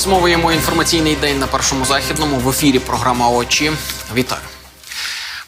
Підсумовуємо інформаційний день на першому західному в ефірі. Програма очі. Вітаю.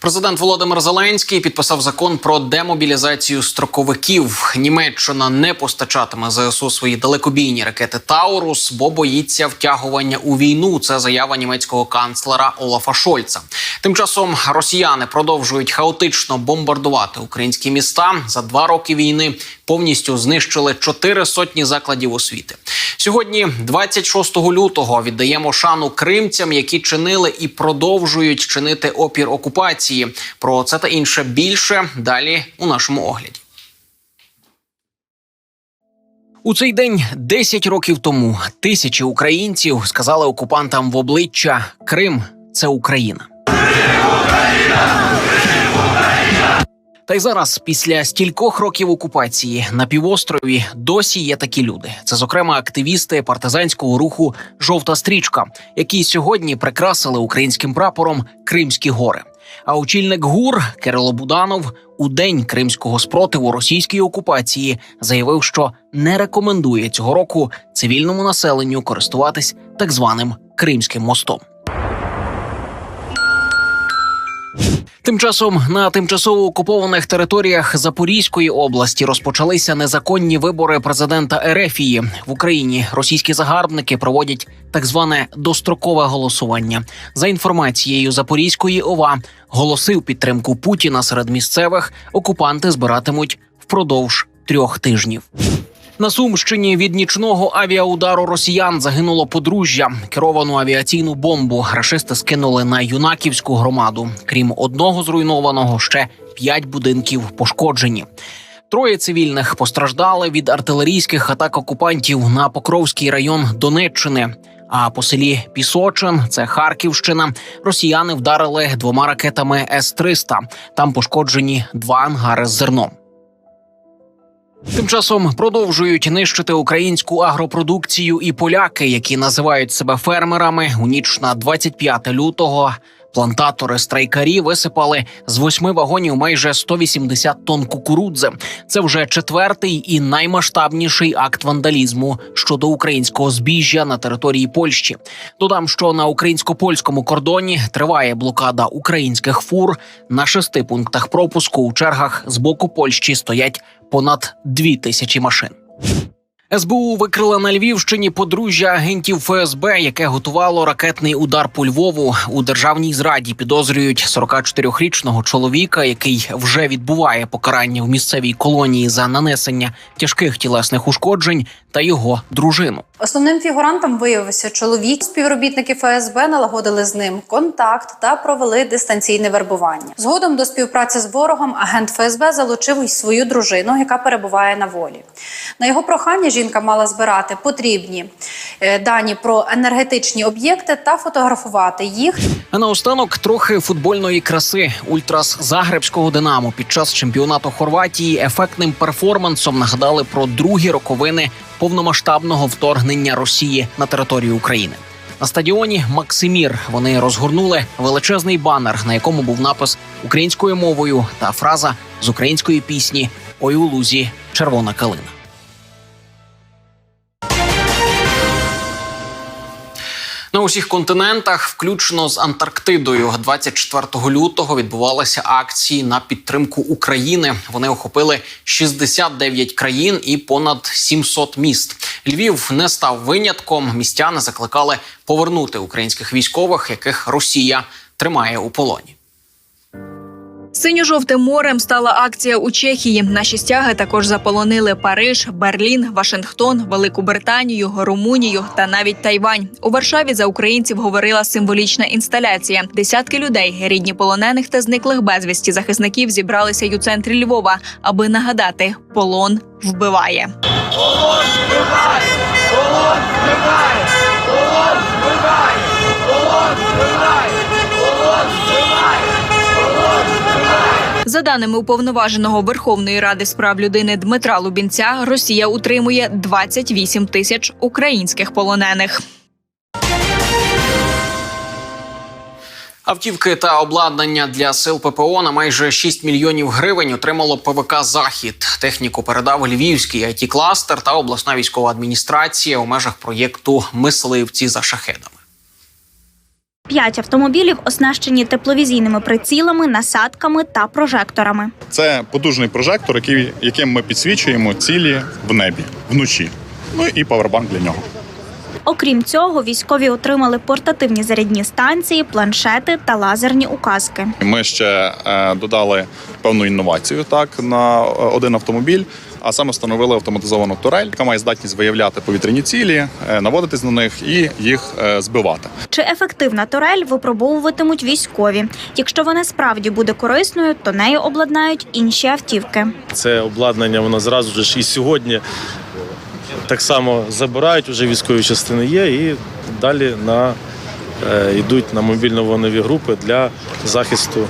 Президент Володимир Зеленський підписав закон про демобілізацію строковиків. Німеччина не постачатиме ЗСУ свої далекобійні ракети Таурус, бо боїться втягування у війну. Це заява німецького канцлера Олафа Шольца. Тим часом росіяни продовжують хаотично бомбардувати українські міста. За два роки війни повністю знищили чотири сотні закладів освіти. Сьогодні, 26 лютого, віддаємо шану кримцям, які чинили і продовжують чинити опір окупації. Про це та інше більше далі у нашому огляді. У цей день 10 років тому тисячі українців сказали окупантам в обличчя Крим це Україна. Та й зараз, після стількох років окупації на півострові, досі є такі люди. Це, зокрема, активісти партизанського руху Жовта стрічка, які сьогодні прикрасили українським прапором Кримські гори. А очільник ГУР Кирило Буданов у день кримського спротиву російській окупації заявив, що не рекомендує цього року цивільному населенню користуватись так званим Кримським мостом. Тим часом на тимчасово окупованих територіях Запорізької області розпочалися незаконні вибори президента Ерефії в Україні. Російські загарбники проводять так зване дострокове голосування. За інформацією Запорізької ОВА, голоси в підтримку Путіна серед місцевих окупанти збиратимуть впродовж трьох тижнів. На Сумщині від нічного авіаудару росіян загинуло подружжя. Керовану авіаційну бомбу рашисти скинули на юнаківську громаду. Крім одного зруйнованого, ще п'ять будинків пошкоджені. Троє цивільних постраждали від артилерійських атак окупантів на Покровський район Донеччини. А по селі Пісочин, це Харківщина, росіяни вдарили двома ракетами С-300. Там пошкоджені два ангари з зерном. Тим часом продовжують нищити українську агропродукцію і поляки, які називають себе фермерами. У ніч на 25 лютого плантатори страйкарі висипали з восьми вагонів майже 180 тонн кукурудзи. Це вже четвертий і наймасштабніший акт вандалізму щодо українського збіжжя на території Польщі. Додам, що на українсько-польському кордоні триває блокада українських фур на шести пунктах пропуску. У чергах з боку Польщі стоять понад дві тисячі машин. СБУ викрила на Львівщині подружжя агентів ФСБ, яке готувало ракетний удар по Львову. У державній зраді підозрюють 44-річного чоловіка, який вже відбуває покарання в місцевій колонії за нанесення тяжких тілесних ушкоджень, та його дружину. Основним фігурантом виявився чоловік. Співробітники ФСБ налагодили з ним контакт та провели дистанційне вербування. Згодом до співпраці з ворогом агент ФСБ залучив й свою дружину, яка перебуває на волі. На його прохання жінка мала збирати потрібні е, дані про енергетичні об'єкти та фотографувати їх. А наостанок трохи футбольної краси. Ультрас Загребського Динамо під час чемпіонату Хорватії ефектним перформансом нагадали про другі роковини повномасштабного вторгнення Росії на територію України. На стадіоні Максимір вони розгорнули величезний банер, на якому був напис українською мовою та фраза з української пісні Ой у лузі червона калина. Усіх континентах, включно з Антарктидою, 24 лютого відбувалися акції на підтримку України. Вони охопили 69 країн і понад 700 міст. Львів не став винятком. Містяни закликали повернути українських військових, яких Росія тримає у полоні. Синьо-жовтим морем стала акція у Чехії. Наші стяги також заполонили Париж, Берлін, Вашингтон, Велику Британію, Румунію та навіть Тайвань. У Варшаві за українців говорила символічна інсталяція. Десятки людей, рідні полонених та зниклих безвісті захисників, зібралися й у центрі Львова, аби нагадати: полон вбиває. За даними уповноваженого Верховної Ради з прав людини Дмитра Лубінця, Росія утримує 28 тисяч українських полонених. Автівки та обладнання для сил ППО на майже 6 мільйонів гривень отримало ПВК Захід. Техніку передав Львівський it кластер та обласна військова адміністрація у межах проєкту Мисливці за шахедами. П'ять автомобілів оснащені тепловізійними прицілами, насадками та прожекторами. Це потужний прожектор, який, яким ми підсвічуємо цілі в небі вночі. Ну і павербанк для нього. Окрім цього, військові отримали портативні зарядні станції, планшети та лазерні указки. Ми ще е, додали певну інновацію так на е, один автомобіль. А саме встановили автоматизовану турель, яка має здатність виявляти повітряні цілі, е, наводитись на них і їх е, збивати. Чи ефективна турель випробовуватимуть військові? Якщо вона справді буде корисною, то нею обладнають інші автівки. Це обладнання воно зразу ж і сьогодні так само забирають, вже військові частини є, і далі на, е, йдуть на мобільно-вогневі групи для захисту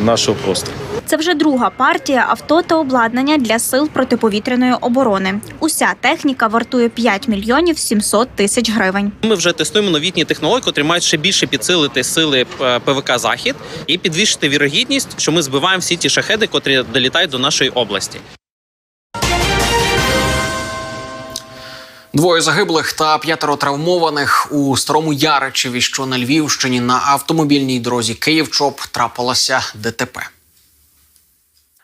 нашого простору. Це вже друга партія авто та обладнання для сил протиповітряної оборони. Уся техніка вартує 5 мільйонів 700 тисяч гривень. Ми вже тестуємо новітні технології, котрі мають ще більше підсилити сили е, ПВК Захід і підвищити вірогідність, що ми збиваємо всі ті шахеди, котрі долітають до нашої області. Двоє загиблих та п'ятеро травмованих у старому Яричеві, що на Львівщині на автомобільній дорозі Київ-Чоп трапилося ДТП.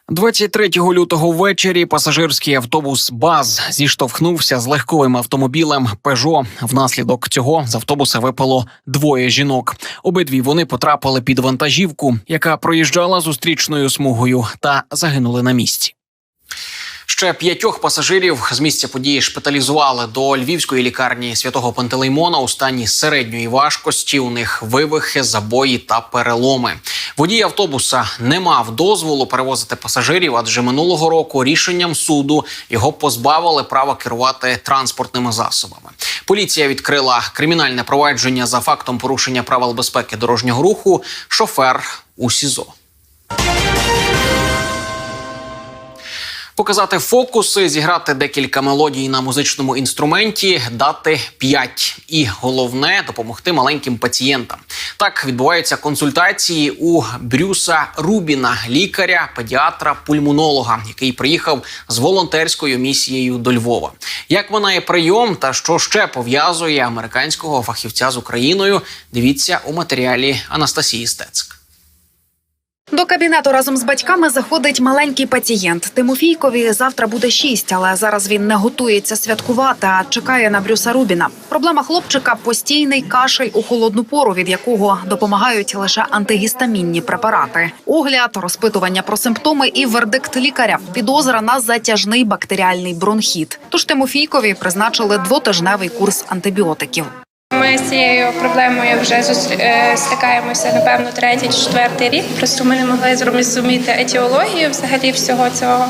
23 лютого ввечері пасажирський автобус БАЗ зіштовхнувся з легковим автомобілем Пежо. Внаслідок цього з автобуса випало двоє жінок. Обидві вони потрапили під вантажівку, яка проїжджала зустрічною смугою, та загинули на місці. Ще п'ятьох пасажирів з місця події шпиталізували до львівської лікарні святого Пантелеймона у стані середньої важкості. У них вивихи, забої та переломи. Водій автобуса не мав дозволу перевозити пасажирів, адже минулого року рішенням суду його позбавили права керувати транспортними засобами. Поліція відкрила кримінальне провадження за фактом порушення правил безпеки дорожнього руху. Шофер у СІЗО. Показати фокуси, зіграти декілька мелодій на музичному інструменті, дати п'ять. І головне допомогти маленьким пацієнтам. Так відбуваються консультації у Брюса Рубіна, лікаря, педіатра, пульмонолога, який приїхав з волонтерською місією до Львова. Як минає прийом та що ще пов'язує американського фахівця з Україною? Дивіться у матеріалі Анастасії Стецик. До кабінету разом з батьками заходить маленький пацієнт. Тимофійкові завтра буде шість, але зараз він не готується святкувати, а чекає на Брюса Рубіна. Проблема хлопчика постійний кашель у холодну пору, від якого допомагають лише антигістамінні препарати. Огляд, розпитування про симптоми і вердикт лікаря. Підозра на затяжний бактеріальний бронхіт. Тож Тимофійкові призначили двотижневий курс антибіотиків. Ми з цією проблемою вже е, стикаємося напевно третій, четвертий рік. Просто ми не могли зрозуміти етіологію взагалі всього цього.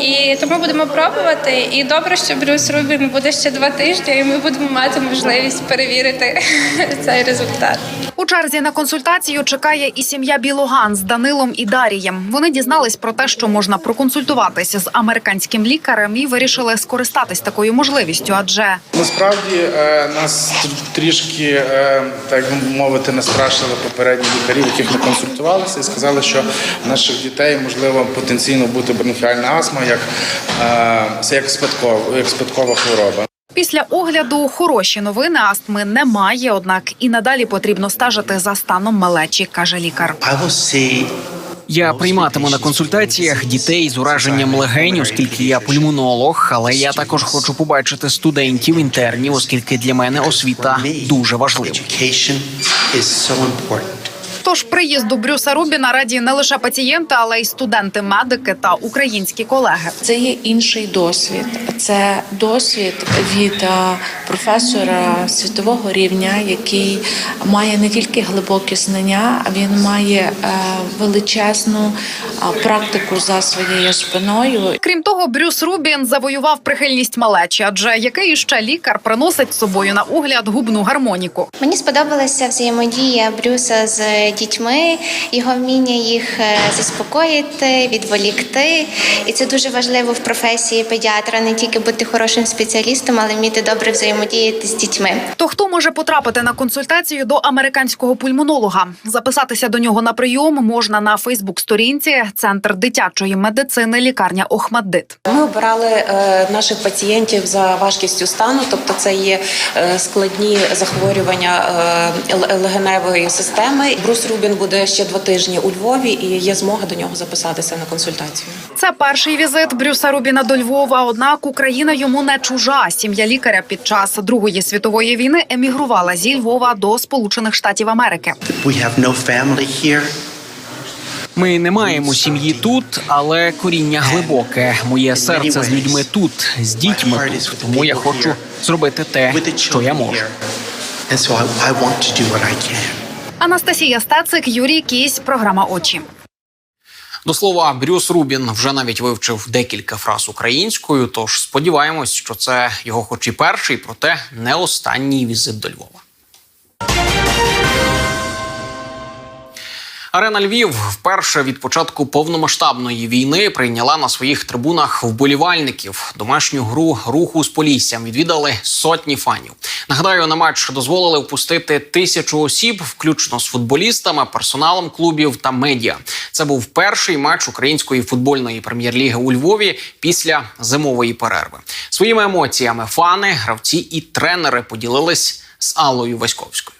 І тому будемо пробувати. І добре, що Брюс Рубін буде ще два тижні, і ми будемо мати можливість перевірити цей результат. У черзі на консультацію чекає і сім'я Білоган з Данилом і Дарієм. Вони дізнались про те, що можна проконсультуватися з американським лікарем, і вирішили скористатись такою можливістю, адже Насправді е, нас трішки, е, так би мовити, настрашили попередні лікарі, яких ми консультувалися, і сказали, що наших дітей можливо потенційно бути бронхіальна астма як, е, це як спадкова, як спадкова хвороба. після огляду хороші новини астми немає. Однак і надалі потрібно стежити за станом малечі, каже лікар. Я прийматиму на консультаціях дітей з ураженням легень, оскільки я пульмонолог, але я також хочу побачити студентів інтернів, оскільки для мене освіта дуже важлива. Тож приїзду Брюса Рубіна раді не лише пацієнти, але й студенти, медики та українські колеги. Це є інший досвід. Це досвід від е, професора світового рівня, який має не тільки глибокі знання, а він має е, величезну е, практику за своєю спиною. Крім того, Брюс Рубін завоював прихильність малечі, адже який ще лікар приносить з собою на огляд губну гармоніку. Мені сподобалася взаємодія Брюса з дітьми, його вміння їх е, заспокоїти, відволікти. І це дуже важливо в професії педіатра не тільки бути хорошим спеціалістом, але вміти добре взаємодіяти з дітьми. То хто може потрапити на консультацію до американського пульмонолога? Записатися до нього на прийом можна на Фейсбук-сторінці Центр дитячої медицини лікарня Охмаддит. Ми обирали е, наших пацієнтів за важкістю стану, тобто це є е, складні захворювання легеневої системи. Брус Рубін буде ще два тижні у Львові, і є змога до нього записатися на консультацію. Це перший візит Брюса Рубіна до Львова. Однак Україна йому не чужа. Сім'я лікаря під час Другої світової війни емігрувала зі Львова до Сполучених Штатів Америки. Ми не маємо сім'ї тут, але коріння глибоке. Моє серце з людьми тут, з дітьми тут. Тому я хочу зробити те, що я можу. Анастасія Стацик, Юрій Кісь, програма Очі. До слова, Брюс Рубін вже навіть вивчив декілька фраз українською. Тож сподіваємось, що це його, хоч і перший, проте не останній візит до Львова. Арена Львів вперше від початку повномасштабної війни прийняла на своїх трибунах вболівальників. Домашню гру руху з Поліссям відвідали сотні фанів. Нагадаю, на матч дозволили впустити тисячу осіб, включно з футболістами, персоналом клубів та медіа. Це був перший матч української футбольної прем'єр-ліги у Львові після зимової перерви. Своїми емоціями фани, гравці і тренери поділились з Аллою Васьковською.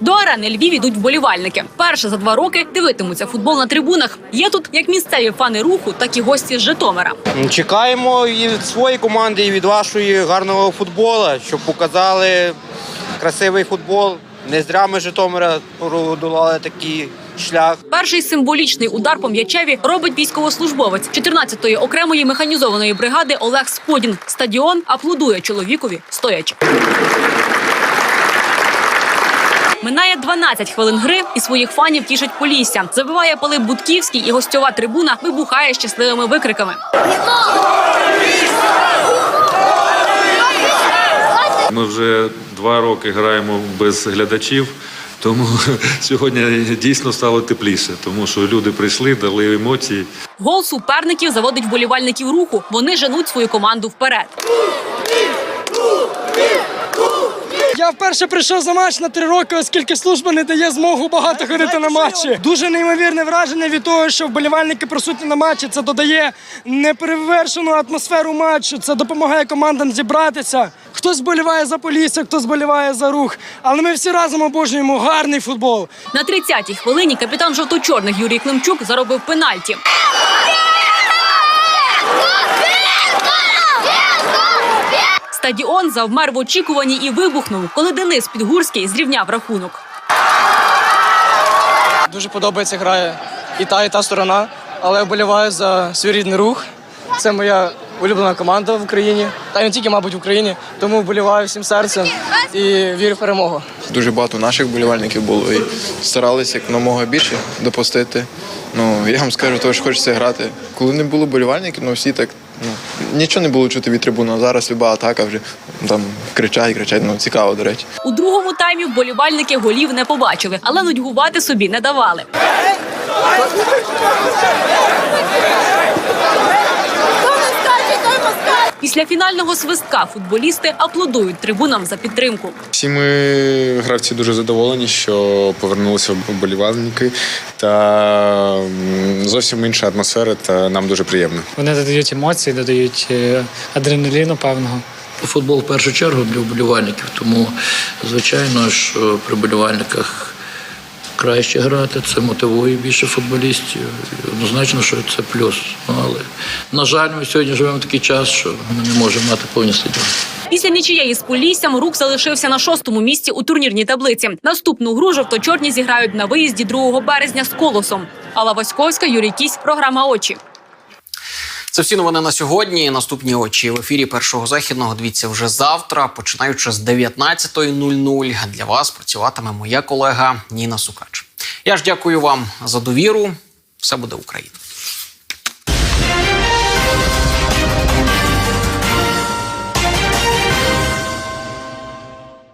До арени Львів ідуть вболівальники. Перше за два роки дивитимуться футбол на трибунах. Є тут як місцеві фани руху, так і гості з Житомира. Чекаємо і від своєї команди, і від вашої гарного футболу, щоб показали красивий футбол. Не зря ми Житомира подолали такий шлях. Перший символічний удар по м'ячеві робить військовослужбовець 14-ї окремої механізованої бригади Олег Сподін. Стадіон аплодує чоловікові стоячи. Минає 12 хвилин гри, і своїх фанів тішить Полісся. Забиває Пилип Будківський, і гостьова трибуна вибухає щасливими викриками. Ми вже два роки граємо без глядачів, тому сьогодні дійсно стало тепліше, тому що люди прийшли, дали емоції. Гол суперників заводить вболівальників руху. Вони женуть свою команду вперед. Я вперше прийшов за матч на три роки, оскільки служба не дає змогу багато ходити на матчі. Дуже неймовірне враження від того, що вболівальники присутні на матчі. Це додає неперевершену атмосферу матчу. Це допомагає командам зібратися. Хтось вболіває за Полісся, хтось вболіває за рух. Але ми всі разом обожнюємо гарний футбол. На 30-й хвилині капітан жовто-чорних Юрій Климчук заробив пенальті. Стадіон завмер в очікуванні і вибухнув, коли Денис Підгурський зрівняв рахунок. Дуже подобається грає і та, і та сторона, але я вболіваю за свій рідний рух. Це моя улюблена команда в Україні, та й не тільки, мабуть, в Україні. Тому вболіваю всім серцем і вірю в перемогу. Дуже багато наших болівальників було і старалися якомога більше допустити. Ну, я вам скажу, того, що хочеться грати. Коли не було болівальників, ну всі так. Нічого не було чути від трибуни, а зараз люба атака вже там кричать, кричать. Ну цікаво, до речі. У другому таймі вболівальники голів не побачили, але нудьгувати собі не давали. Після фінального свистка футболісти аплодують трибунам за підтримку. Всі ми гравці дуже задоволені, що повернулися вболівальники, та зовсім інша атмосфера, та нам дуже приємно. Вони додають емоції, додають е, адреналіну певного. Футбол в першу чергу для вболівальників, тому звичайно, що при вболівальниках краще грати, це мотивує більше футболістів. Однозначно, що це плюс. Ну, але на жаль, ми сьогодні живемо такий час, що ми не можемо мати повні стадіон. Після нічиєї з Поліссям рук залишився на шостому місці у турнірній таблиці. Наступну гру жовто-чорні зіграють на виїзді 2 березня з колосом. Алла Васьковська, Юрій Кісь, програма Очі. Це всі новини на сьогодні. Наступні очі в ефірі першого західного. Дивіться вже завтра, починаючи з 19.00. Для вас працюватиме моя колега Ніна Сукач. Я ж дякую вам за довіру. Все буде Україна.